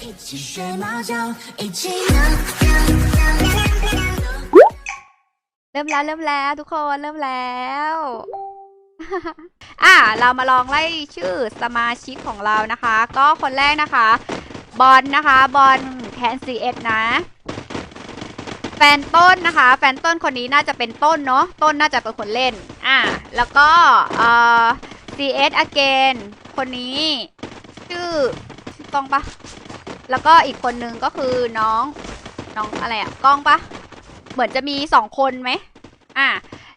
一起学猫叫，一起闹。 เริ่มแล้วเริ่มแล้วทุกคนเริ่มแล้ว อ่ะเรามาลองไล่ชื่อสมาชิกของเรานะคะ ก็คนแรกนะคะ บอลนะคะบอลแคนซีเอสนะ แฟนต้นนะคะ แฟนต้นคนนี้น่าจะเป็นต้นเนาะต้นน่าจะเป็นคนเล่น อ่ะแล้วก็เอ่อ CS again คนนี้ ชื่อชื่อกล้องปะ แล้วก็อีกคนนึงก็คือน้องน้องอะไรอะกล้องปะเหมือนจะมีสองคนไหมอะ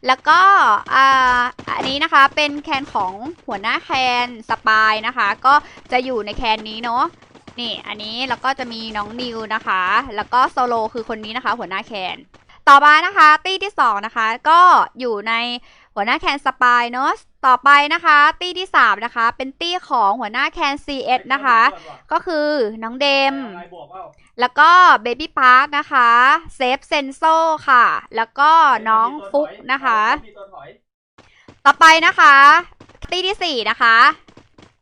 แล้วก็อ่าอันนี้นะคะเป็นแคนของหัวหน้าแคนสปายนะคะ ก็จะอยู่ในแคนนี้เนาะนี่อันนี้แล้วก็จะมีน้องนิวนะคะ แล้วก็โซโลคือคนนี้นะคะ หัวหน้าแคนต่อมานะคะตี้ที่สองนะคะก็อยู่ในหัวหน้าแคนสปายเนาะ ต่อไปนะคะ ตี้ที่สามนะคะ เป็นตี้ของหัวหน้าแคน CS นะคะ ก็คือน้องเดม แล้วก็เบบี้พาร์คนะคะเซฟเซนโซค่ะ แล้วก็น้องฟุกนะคะ ต่อไปนะคะ ตี้ที่สี่นะคะ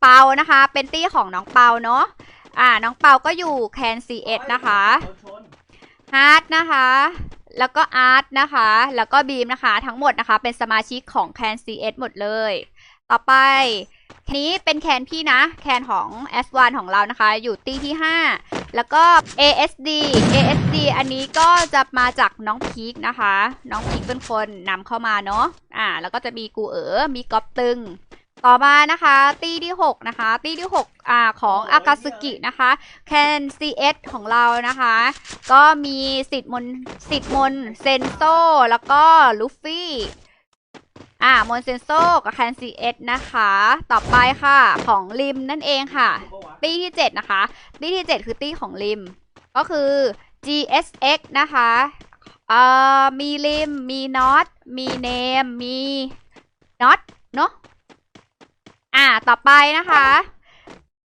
เปานะคะ เป็นตี้ของน้องเปาเนาะอ่าน้องเปาก็อยู่แคน CS นะคะฮาร์ดนะคะ แล้วก็อาร์ตนะคะ แล้วก็บีมนะคะ ทั้งหมดนะคะ เป็นสมาชิกของแคน CS หมดเลย ต่อไปนี้เป็นแคนพี่นะ แคนของ S1 ของเรานะคะ อยู่ตีที่ 5 แล้วก็ ASD ASD อันนี้ก็จะมาจากน้องพีคนะคะ น้องพีคเป็นคนนำเข้ามาเนาะอ่า แล้วก็จะมีกูเอ๋อมีก๊อปตึง ต่อมานะคะ ตีที่ 6 นะคะ ตีที่6อ่าของอากาซึกินะคะแคน CS ของเรานะคะ ก็มีสิทธิ์มนสิทธิ์มนเซนโซแล้วก็ลูฟี่อ่ามอนเซนโซกับแคนซีเอสนะคะ ต่อไปค่ะของริมนั่นเองค่ะ ตี้ที่ 7 นะคะ ตี้ที่ 7 คือตี้ของริม ก็คือ GSX นะคะเอ่อมีริม มีน็อตมีเนม มีน็อตเนอะ อ่า ต่อไปนะคะ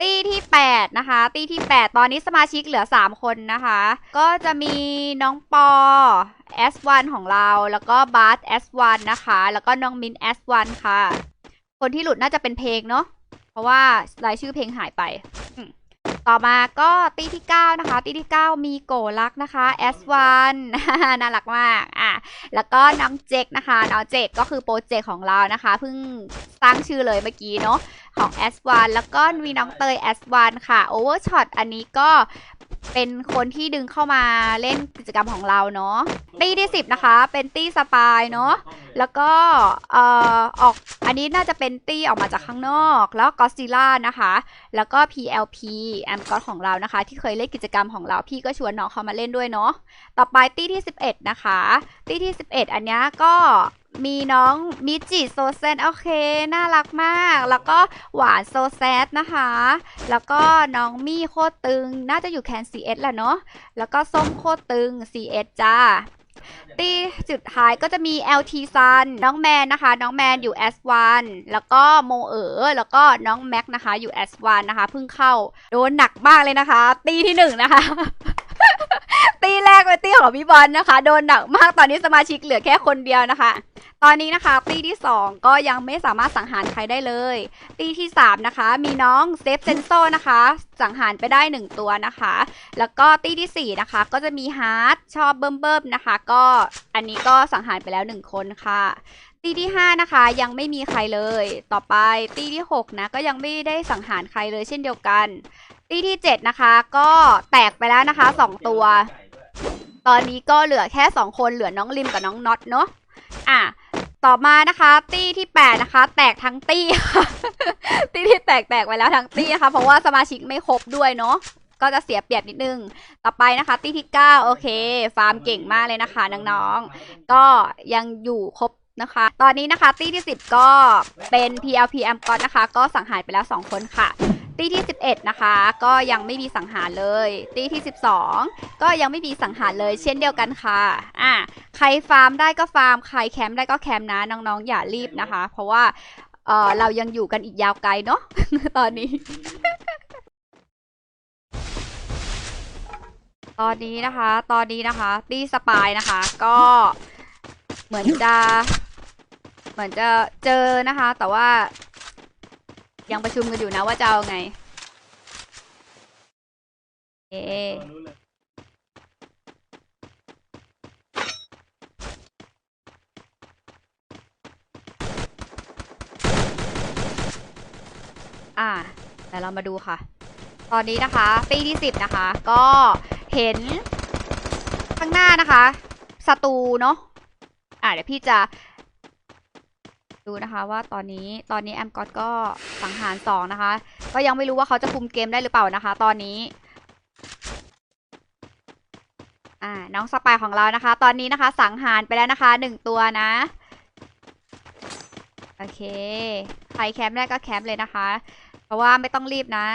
ตีที่8นะคะ ตีที่8ตอนนี้สมาชิกเหลือ3คนนะคะ ก็จะมีน้องปอ S1 ของเรา แล้วก็บาร์ส S1 นะคะ แล้วก็น้องมิน S1 ค่ะ คนที่หลุดน่าจะเป็นเพลงเนาะ เพราะว่ารายชื่อเพลงหายไป อืม ต่อมาก็ตีที่ 9 นะคะ ตีที่ 9 มีโกลักนะคะ S1 น่ารักมากอะแล้วก็น้องเจกนะคะน้องเจกก็คือโปรเจกต์ของเรานะคะเพิ่งสร้างชื่อเลยเมื่อกี้เนาะของ S1 แล้วก็มีน้องเตย S1 ค่ะ Overshot อันนี้ก็ เป็นคนที่ดึงเข้ามาเล่นกิจกรรมของเราเนาะตีที่10นะคะ เป็นตี้สปายเนาะแล้วก็เอ่อออกอันนี้น่าจะเป็นตี้ออกมาจากข้างนอก แล้วก็ซิล่านะคะ แล้วก็ PLP แอมก็ของเรานะคะ ที่เคยเล่นกิจกรรมของเราพี่ก็ชวนน้องเขามาเล่นด้วยเนาะต่อไปตี้ที่ 11 นะคะ ตี้ที่ 11 อันเนี้ยก็ มีน้องมิจิโซเซนโอเค น่ารักมาก แล้วก็หวานโซแซดนะคะ แล้วก็น้องมี่โคตรตึง น่าจะอยู่แคน CS แหละเนาะแล้วก็ส้มโคตรตึง CS จ้าตีสุดท้ายก็จะมี LT Sun น้องแมนนะคะ น้องแมนอยู่ S1 แล้วก็โมเอ๋อแล้วก็น้องแม็กนะคะอยู่ S1 นะคะเพิ่งเข้าโดนหนักมากเลยนะคะ ตีที่หนึ่งนะคะ ตีแรกเป็นตีของพี่บอลนะคะ โดนหนักมากตอนนี้สมาชิกเหลือแค่คนเดียวนะคะ ตอนนี้นะคะตีที่ 2 ก็ยังไม่สามารถสังหารใครได้เลย ตีที่ 3 นะคะ มีน้องเซฟเซนโซนะคะ สังหารไปได้ 1 ตัวนะคะ แล้วก็ตีที่ 4 นะคะ ก็จะมีฮาร์ดชอบเบิ่มเบิ่มๆนะคะ ก็อันนี้ก็สังหารไปแล้ว 1 คนค่ะตีที่ 5 นะคะ ยังไม่มีใครเลย ต่อไปตีที่ 6 นะ ก็ยังไม่ได้สังหารใครเลยเช่นเดียวกัน ตีที่7นะคะ ก็แตกไปแล้วนะคะ2ตัว ตอนนี้ก็เหลือแค่2คนเหลือน้องริมกับน้องน็อตเนาะอะต่อมานะคะ ตี้ที่8นะคะ แตกทั้งตี้ค่ะตี้ที่แตกแตกไปแล้วทั้งตี้นะคะ เพราะว่าสมาชิกไม่ครบด้วยเนาะก็จะเสียเปรียบนิดนึง ต่อไปนะคะ ตี้ที่ 9 โอเค ฟาร์มเก่งมากเลยนะคะน้องๆ ก็ยังอยู่ครบนะคะ ตอนนี้นะคะตี้ที่ 10 ก็เป็น PLP a m g o t นะคะ ก็สังหารไปแล้ว 2 คนค่ะ ตีที่ 11 นะคะ ก็ยังไม่มีสังหารเลย ตีที่ 12 ก็ยังไม่มีสังหารเลย เช่นเดียวกันค่ะอะใครฟาร์มได้ก็ฟาร์มใครแคมป์ได้ก็แคมป์นะน้องๆอย่ารีบนะคะ เพราะว่าเออเรายังอยู่กันอีกยาวไกลเนาะตอนนี้ ตอนนี้นะคะ ตอนนี้นะคะตีสปายนะคะ ก็เหมือนจะ เหมือนจะเจอนะคะ แต่ว่า ยังประชุมกันอยู่นะว่าจะเอาไงเคอ่าแต่เรามาดูค่ะ ตอนนี้นะคะ ปีที่สิบนะคะ ก็เห็นข้างหน้านะคะศัตรูเนาะอ่าเดี๋ยวพี่จะดูนะคะว่าตอนนี้ตอนนี้แอมก็ก็ สังหารสองนะคะ ก็ยังไม่รู้ว่าเขาจะคุมเกมได้หรือเปล่านะคะ ตอนนี้อ่าน้องสปายของเรานะคะ ตอนนี้นะคะ สังหารไปแล้วนะคะหนึ่งตัวนะ โอเค ใครแคมป์ได้ก็แคมป์เลยนะคะ เพราะว่าไม่ต้องรีบนะ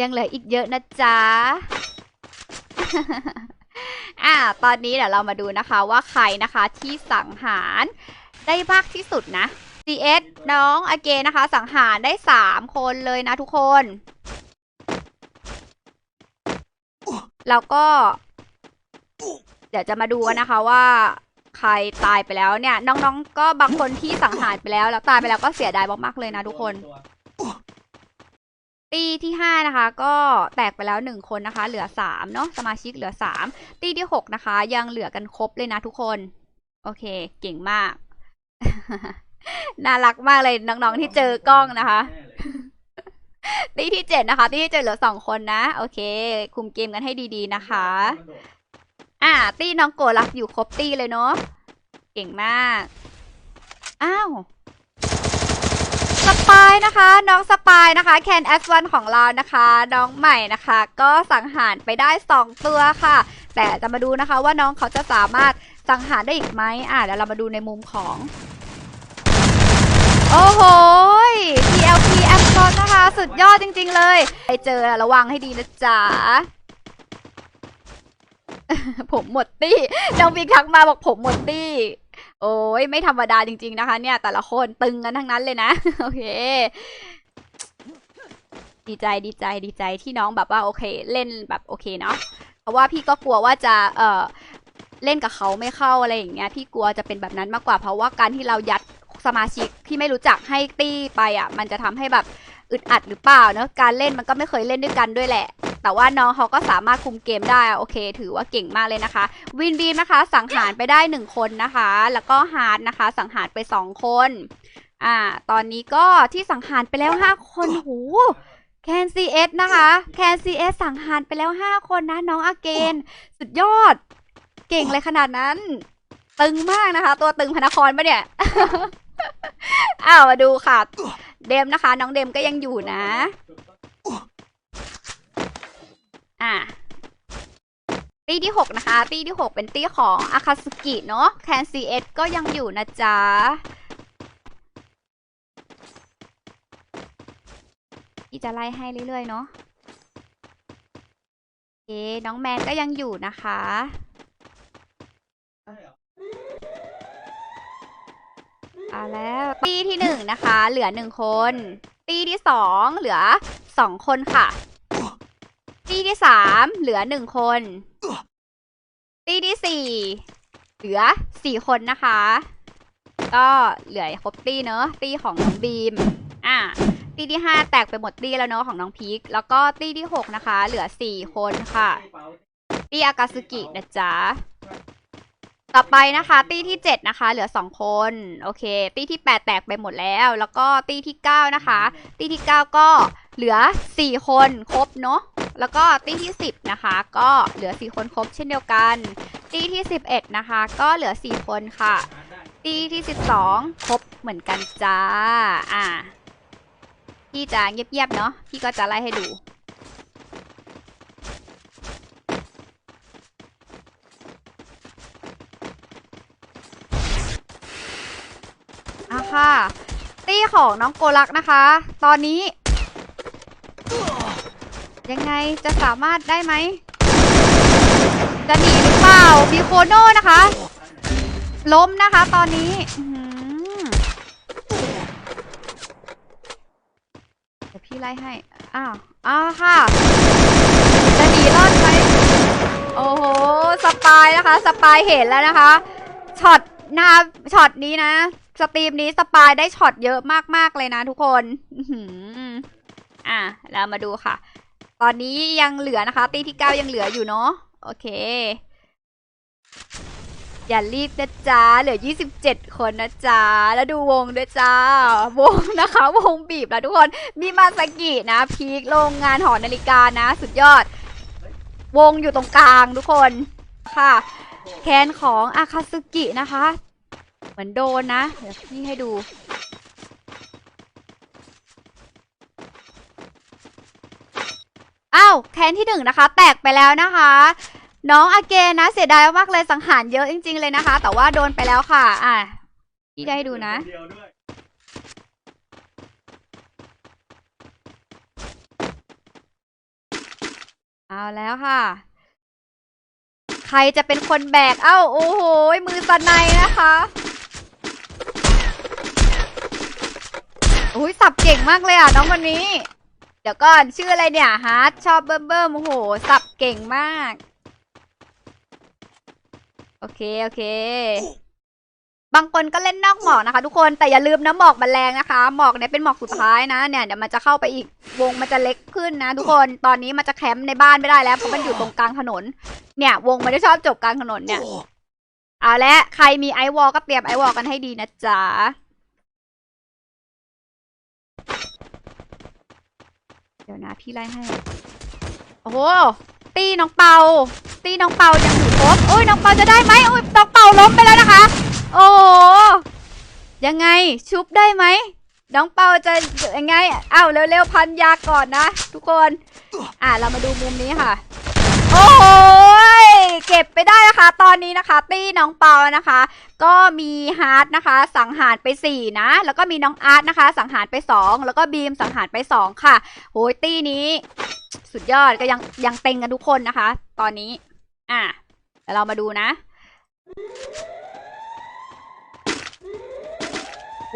ยังเหลืออีกเยอะนะจ๊ะอ่า ตอนนี้เดี๋ยวเรามาดูนะคะว่าใครนะคะที่สังหารได้มากที่สุดนะ CS น้องอเกนนะคะ สังหารได้สามคนเลยนะทุกคน แล้วก็ เดี๋ยวจะมาดูกันนะคะว่าใครตายไปแล้วเนี่ย น้องๆ ก็บางคนที่สังหารไปแล้ว แล้วตายไปแล้วก็เสียดายมากๆเลยนะทุกคน ตีที่ห้านะคะ ก็แตกไปแล้วหนึ่งคนนะคะ เหลือสามเนาะสมาชิกเหลือสามตีที่หกนะคะ ยังเหลือกันครบเลยนะทุกคน โอเค เก่งมาก น่ารักมากเลยน้องๆที่เจอกล้องนะคะตีที่เจ็ดนะคะตีที่เจ็ดเหลือสองคนนะ โอเค คุมเกมกันให้ดีๆนะคะ อ่า ตีน้องโกรักอยู่ครบตีเลยเนาะเก่งมาก อ้าวสปายนะคะ น้องสปายนะคะแคนแอสวันของเรานะคะ น้องใหม่นะคะ ก็สังหารไปได้สองตัวค่ะ แต่จะมาดูนะคะว่าน้องเขาจะสามารถสังหารได้อีกไหมอ่าเดี๋ยวเรามาดูในมุมของ โอ้โห TLP แอมซอนนะคะ สุดยอดจริง ๆ เลย ไปเจอระวังให้ดีนะจ๊ะ ผมหมดตี้น้องบิ๊กทักมาบอกผมหมดตี้ โอ้ยไม่ธรรมดาจริง ๆ นะคะ เนี่ย แต่ละคนตึงกันทั้งนั้นเลยนะ โอเค ดีใจดีใจดีใจที่น้องแบบว่าโอเค เล่นแบบโอเคเนาะ เพราะว่าพี่ก็กลัวว่าจะเออเล่นกับเขาไม่เข้าอะไรอย่างเงี้ยพี่กลัวจะเป็นแบบนั้นมากกว่าเพราะว่าการที่เรายัด สมาชิกที่ไม่รู้จักให้ตี้ไปอะ มันจะทำให้แบบอึดอัดหรือเปล่าเนอะการเล่นมันก็ไม่เคยเล่นด้วยกันด้วยแหละ แต่ว่าน้องเขาก็สามารถคุมเกมได้โอเค ถือว่าเก่งมากเลยนะคะ วินบีมนะคะ สังหารไปได้หนึ่งคนนะคะ แล้วก็ฮาร์ดนะคะ สังหารไปสองคนอ่าตอนนี้ก็ที่สังหารไปแล้วห้าคนหูแคนซีเอสนะคะแคนซีเอสสังหารไปแล้วห้าคนนะ น้องอาเกน สุดยอด เก่งเลยขนาดนั้น ตึงมากนะคะ ตัวตึงพระนครปะเนี่ย อ้าวมาดูค่ะ เดมนะคะ น้องเดมก็ยังอยู่นะ อะตีที่หกนะคะ ตีที่หกเป็นตีของอาคาสุกิเนาะแคนซีเอสก็ยังอยู่นะจ๊ะที่จะไล่ให้เรื่อยๆเนาะโอเคน้องแมนก็ยังอยู่นะคะเอาแล้ว ตีที่หนึ่งนะคะ เหลือหนึ่งคน ตีที่สองเหลือสองคนค่ะ ตีที่สามเหลือหนึ่งคน ตีที่สี่เหลือสี่คนนะคะ ก็เหลือครบตีเนอะตีของน้องบีม อะตีที่ห้าแตกไปหมดตีแล้วเนอะของน้องพีคแล้วก็ตีที่หกนะคะ เหลือสี่คนค่ะตีอากาซึกินะจ๊ะ ต่อไปนะคะ ตีที่เจ็ดนะคะ เหลือสองคน โอเค ตีที่แปดแตกไปหมดแล้ว แล้วก็ตีที่เก้านะคะ ตีที่เก้าก็เหลือสี่คนครบเนาะแล้วก็ตีที่สิบนะคะ ก็เหลือสี่คนครบเช่นเดียวกัน ตีที่สิบเอ็ดนะคะ ก็เหลือสี่คนค่ะ ตีที่สิบสองครบเหมือนกันจ้า อ่าพี่จะเงียบๆเนาะพี่ก็จะไล่ให้ดู ค่ะ ตีของน้องโกลักนะคะ ตอนนี้ ยังไงจะสามารถได้ไหม จะหนีหรือเปล่ามีโคโน่นะคะ ล้มนะคะตอนนี้เดี๋ยวพี่ไล่ให้ อ้าว อ้าวค่ะ จะหนีรอดไหมโอ้โห สปายนะคะ สปายเห็นแล้วนะคะ ช็อตหน้าช็อตนี้นะ สตรีมนี้สปายได้ช็อตเยอะมากๆเลยนะทุกคนอะเรามาดูค่ะ ตอนนี้ยังเหลือนะคะ ตีที่เก้ายังเหลืออยู่เนาะโอเค อย่ารีบนะจ๊ะเหลือ27คนนะจ๊ะแล้วดูวงด้วยจ้าวงนะคะ วงบีบแล้วทุกคน มีมาสกินะ พีคโรงงานหอนาฬิกานะ สุดยอด วงอยู่ตรงกลางทุกคนค่ะ แคนของอาคาซึกินะคะ มือนโดนนะ เดี๋ยวพี่ให้ดูอ้าวแคนที่หนึ่งนะคะ แตกไปแล้วนะคะ น้องอาเกนนะ เสียดายมากเลยสังหารเยอะจริง ๆ เลยนะคะ แต่ว่าโดนไปแล้วค่ะ อะพี่ได้ให้ดูนะเดียวด้วยเอาแล้วค่ะ ใครจะเป็นคนแบก เอ้า โอ้โห มือสนในนะคะ อุ้ยสับเก่งมากเลยอะน้องคนนี้ เดี๋ยวก่อนชื่ออะไรเนี่ยฮาร์ดชอบเบิ่มเบิ่มโอ้โห สับเก่งมาก โอเคโอเค บางคนก็เล่นนอกหมอกนะคะ ทุกคนแต่อย่าลืมนะหมอกมันแรงนะคะหมอกเนี่ยเป็นหมอกสุดท้ายนะเนี่ยเดี๋ยวมันจะเข้าไปอีกวงมันจะเล็กขึ้นนะ ทุกคนตอนนี้มันจะแคมป์ในบ้านไม่ได้แล้วเพราะมันอยู่ตรงกลางถนน เนี่ย วงมันจะชอบจบกลางถนนเนี่ยเอาละใครมีไอวอลก็เตรียมไอวอลกันให้ดีนะจ๊ะ ดี๋ยวนะพี่ไล่ให้ โอ้โห ตีน้องเปา ตีน้องเปายังอยู่ครบโอ้ยน้องเปาจะได้ไหมโอ้ยน้องเปาล้มไปแล้วนะคะ โอ้โห ยังไงชุบได้ไหม น้องเปาจะยังไงอ้าวเร็วๆพันยาก่อนนะ ทุกคน อะเรามาดูมุมนี้ค่ะ โอ้โห เก็บไปได้นะคะ ตอนนี้นะคะ ตี้น้องเปานะคะ ก็มีฮาร์ดนะคะ สังหารไปสี่นะ แล้วก็มีน้องอาร์ตนะคะ สังหารไปสองแล้วก็บีมสังหารไปสองค่ะโอ้ยตี้นี้ สุดยอดก็ยังยังเต็งกันทุกคนนะคะ ตอนนี้ อะเดี๋ยวเรามาดูนะ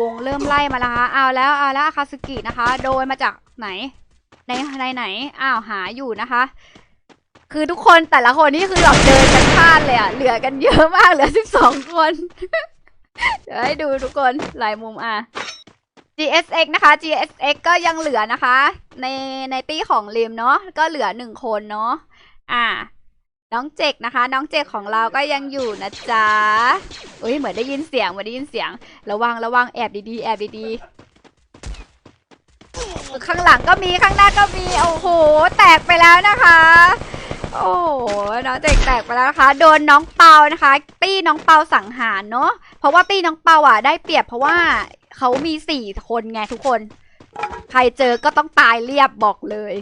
วงเริ่มไล่มาแล้วค่ะเอาแล้วเอาแล้วอาคาสึกินะคะ โดนมาจากไหนในในไหนอ้าวหาอยู่นะคะ คือทุกคนแต่ละคนนี่คือแบบเดินกันพลาดเลยอะเหลือกันเยอะมากเหลือสิบสองคน เดี๋ยวให้ดูทุกคนหลายมุมอะ GSX นะคะ GSX ก็ยังเหลือนะคะ ในในตี้ของริมเนาะก็เหลือหนึ่งคนเนาะอ่า น้องเจกนะคะ น้องเจกของเราก็ยังอยู่นะจ๊ะอุ้ยเหมือนได้ยินเสียงเหมือนได้ยินเสียง ระวังระวังแอบดีๆแอบดีๆข้างหลังก็มีข้างหน้าก็มีโอ้โห แตกไปแล้วนะคะ โอ้โหน้องเจกแตกไปแล้วนะคะ โดนน้องเปานะคะ ตี้น้องเปาสังหารเนาะเพราะว่าตี้น้องเปาอะได้เปรียบเพราะว่าเขามีสี่คนไงทุกคน ใครเจอก็ต้องตายเรียบบอกเลย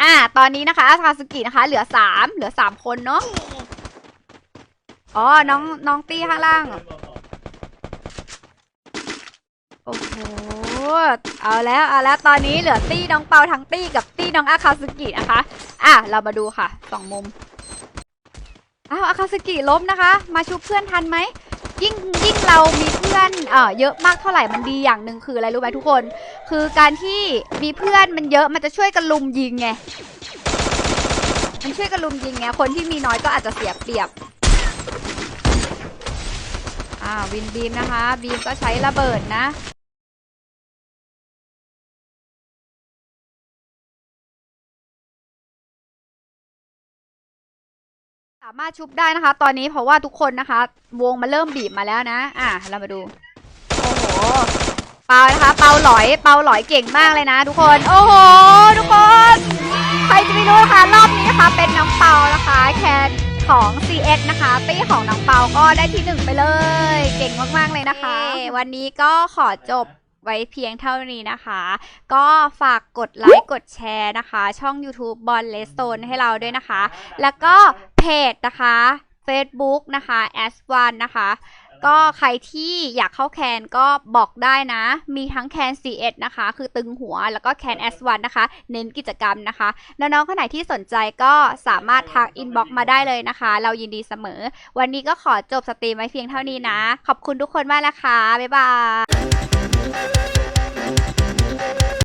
อ่า ตอนนี้นะคะอาคาสุกินะคะ เหลือสามเหลือสามคนเนาะอ๋อน้องน้องตี้ข้างล่าง โอ้โห เอาแล้วเอาแล้วตอนนี้เหลือตี้น้องเปาทั้งตี้กับตี้น้องอาคาสึกินะคะ อะเรามาดูค่ะสองมุมอ้าวอาคาสึกิล้มนะคะ มาชุบเพื่อนทันไหมยิ่งยิ่งเรามีเพื่อนเอ่อเยอะมากเท่าไหร่มันดีอย่างหนึ่งคืออะไรรู้ไหมทุกคน คือการที่มีเพื่อนมันเยอะมันจะช่วยกันลุมยิงไงมันช่วยกันลุมยิงไงคนที่มีน้อยก็อาจจะเสียเปรียบอ่าวินบีมนะคะ บีมก็ใช้ระเบิดนะ สามารถชุบได้นะคะ ตอนนี้เพราะว่าทุกคนนะคะ วงมาเริ่มบีบมาแล้วนะ อะเรามาดู โอ้โห เปานะคะ เปาหลอย เปาหลอยเก่งมากเลยนะ ทุกคน โอ้โห ทุกคน ใครจะไม่รู้นะคะ รอบนี้นะคะ เป็นน้องเปานะคะ แคนของ CS นะคะตี้ของน้องเปาก็ได้ที่หนึ่งไปเลย เก่งมากๆเลยนะคะ วันนี้ก็ขอจบ ไว้เพียงเท่านี้นะคะ ก็ฝากกดไลค์กดแชร์นะคะ ช่อง YouTube บอลเลสโตนให้เราด้วยนะคะ แล้วก็เพจนะคะ Facebook นะคะ s 1 นะคะ ก็ใครที่อยากเข้าแคนก็บอกได้นะ มีทั้งแคน CS นะคะ คือตึงหัวแล้วก็แคน S1 นะคะ เน้นกิจกรรมนะคะ น้องๆคนไหนที่สนใจก็สามารถทักอินบ็อกมาได้เลยนะคะ เรายินดีเสมอ วันนี้ก็ขอจบสตรีมไว้เพียงเท่านี้นะ ขอบคุณทุกคนมากนะคะ บ๊ายบาย Thank you.